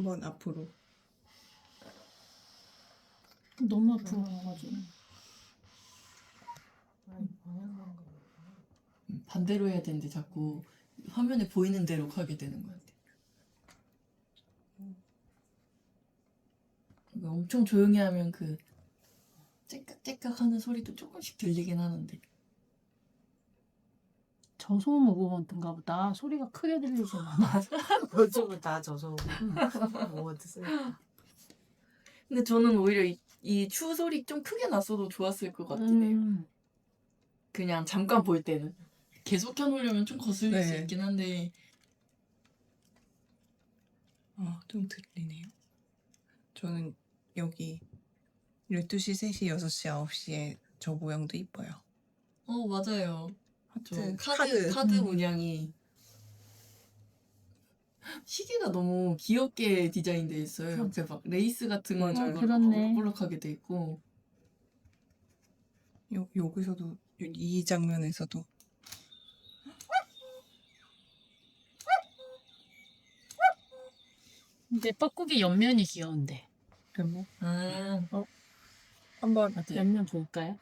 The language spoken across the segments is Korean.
한번 앞으로. 너무 아프가지고. 음, 반대로 해야 되는데 자꾸 화면에 보이는 대로 하게 되는 것 같아. 이거 엄청 조용히 하면 그 째깍째깍 하는 소리도 조금씩 들리긴 하는데 저소음 오버먼트인가 보다. 소리가 크게 들리잖아. 요즘은 다 져서 뭐 드세요? 근데 저는 오히려 이, 이 추 소리 좀 크게 났어도 좋았을 것 같긴 해요. 음. 그냥 잠깐 볼 때는 계속 켜놓으려면 좀 거슬릴 수 네. 있긴 한데 아, 좀 들리네요. 저는 여기 12시, 3시, 6시, 9시에 저 모양도 이뻐요. 어 맞아요. 저 하트, 카드 카드, 음. 문양이 시계가 너무 귀엽게 디자인돼 있어요. 옆에 막 레이스 같은 거 맞아요. 그렇네. 볼록하게 돼 있고 요, 여기서도, 요- 이 장면에서도. 근데 뻐꾸기 옆면이 귀여운데. 그러면 아 한번 맞아요. 옆면 볼까요?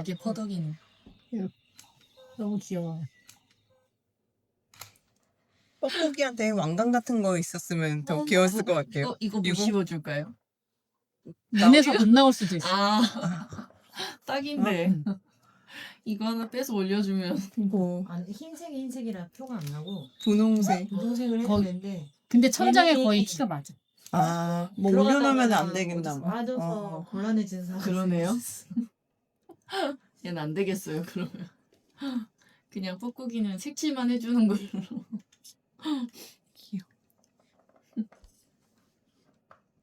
이게 퍼덕이는 너무 귀여워요. 뻐꾸기한테 왕관 같은 거 있었으면 더 귀여웠을 것 같아요. 어, 이거 뭐 이거? 씹어줄까요? 눈에서 안 나올 수도 있어. 아 딱인데 음. 이거 하나 빼서 올려주면 이거 아니 흰색이 흰색이라 표가 안 나고 분홍색. 분홍색을 해도 거의- 되는데 근데 천장에 얘는- 거의 키가 맞아. 아, 뭐 올려놓으면 안 되겠나 봐. 맞아서 어. 곤란해진 사람 그러네요. 얘는 안 되겠어요 그러면 그냥 뻐꾸기는 색칠만 해주는 걸로 귀여워.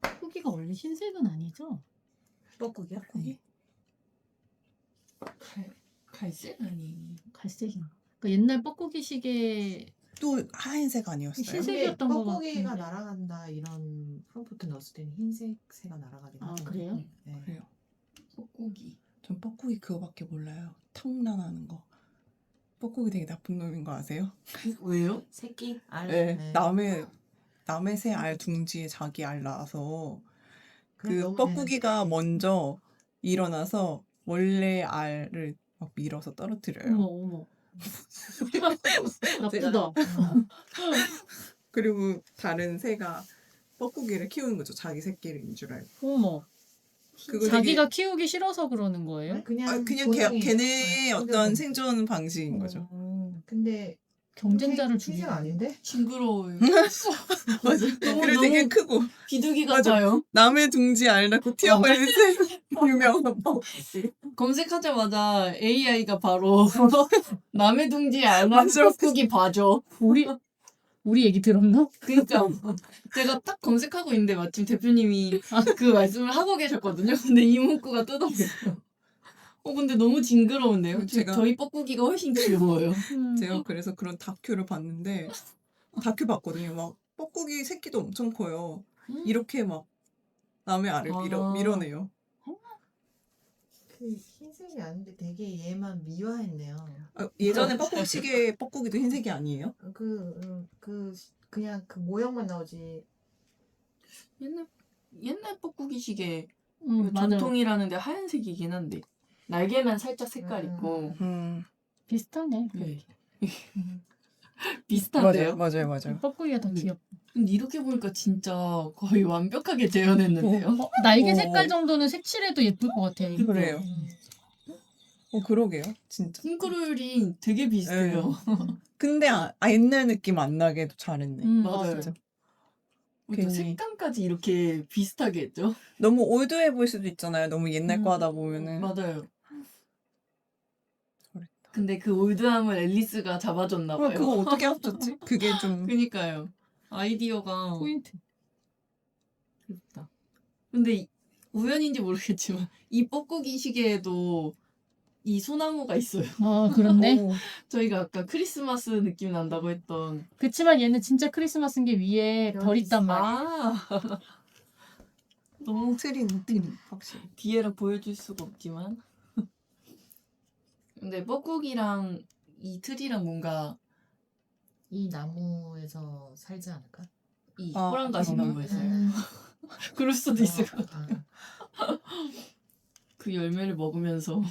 뻐꾸기가 원래 흰색은 아니죠? 뻐꾸기야? 네. 갈, 갈색 아니 갈색인가? 그 옛날 뻐꾸기 시계 또 하얀색 아니었어요? 흰색- 흰색이었던 것 뻐꾸기가 같은데. 날아간다 이런 프롬프트 넣었을 때는 흰색 새가 날아가긴 아 하거든요. 그래요? 네. 그래요. 뻐꾸기 전 뻐꾸기 그거밖에 몰라요. 턱난하는 거. 뻐꾸기 되게 나쁜 놈인 거 아세요? 왜요? 새끼 알 네. 네. 남의 남의 새 알 둥지에 자기 알 낳아서 그럼 그 너무- 뻐꾸기가 먼저 일어나서 원래 알을 막 밀어서 떨어뜨려요. 어머 어머. 나쁘다. 그리고 다른 새가 뻐꾸기를 키우는 거죠. 자기 새끼를 줄 알고. 어머. 그거 자기가 키우기 싫어서 그러는 거예요? 그냥 아, 그냥 걔, 걔네의 네, 어떤 성격은. 생존 방식인 거죠. 어, 근데 경쟁자를 죽이는 아닌데? 징그러워요 맞아. 너무- 그리고 되게 너무- 크고 비둘기 맞아. 같아요 남의 둥지 알 낳고 튀어버리는 뻐꾸기. 검색하자마자 AI가 바로 남의 둥지 알만 맞아. 뻐꾸기 봐줘 우리 우리 얘기 들었나? 그러니까 제가 딱 검색하고 있는데 마침 대표님이 그 말씀을 하고 계셨거든요. 근데 이 문구가 뜯어졌어요. 어 근데 너무 징그러운데요. 저- 제가- 저희 뻐꾸기가 훨씬 귀여워요. 음. 제가 그래서 그런 다큐를 봤는데 다큐 봤거든요. 막 뻐꾸기 새끼도 엄청 커요. 이렇게 막 남의 알을 밀어 아. 밀어내요. 그 흰색이 아닌데 되게 얘만 미화했네요. 아, 예전에 뻐꾸기 시계 뻐꾸기도 흰색이 아니에요? 그, 음, 그, 그냥 그 모형만 나오지. 옛날 옛날 뻐꾸기 시계 음, 맞아. 전통이라는데 하얀색이긴 한데 날개만 살짝 색깔 음. 있고 음. 비슷하네. 네. 비슷한데요. 맞아요, 맞아요. 뻐꾸기가 더 네. 귀엽. 근데 이렇게 보니까 진짜 거의 완벽하게 재현했는데요. 어, 날개 어. 색깔 정도는 색칠해도 예쁠 것 같아. 이거. 그래요. 음. 어 그러게요, 진짜. 핑크롤이 되게 비슷해요. 근데 아, 아, 옛날 느낌 안 나게도 잘했네. 음, 맞아요. 진짜. 또 괜히. 색감까지 이렇게 비슷하게 했죠. 너무 올드해 보일 수도 있잖아요. 너무 옛날 음. 거 하다 보면은. 맞아요. 근데 그 올드함을 앨리스가 잡아줬나 어, 봐요. 그거 어떻게 합쳤지? 그게 좀 그니까요. 아이디어가 포인트. 그렇다. 근데 이- 우연인지 모르겠지만 이 뻐꾸기 시계에도 이 소나무가 있어요. 아 그렇네. 오, 저희가 아까 크리스마스 느낌 난다고 했던 그치만 얘는 진짜 크리스마스인 게 위에 별 있단. 말이야. 아 너무 트린 트린 확실히. 뒤에라 보여줄 수가 없지만 근데 뻐꾸기랑 이 틀이랑 뭔가 이 나무에서 살지 않을까? 이 아, 그러나? 보였어요. 음. 그럴 수도 있을 것 같아. 아, 그 열매를 먹으면서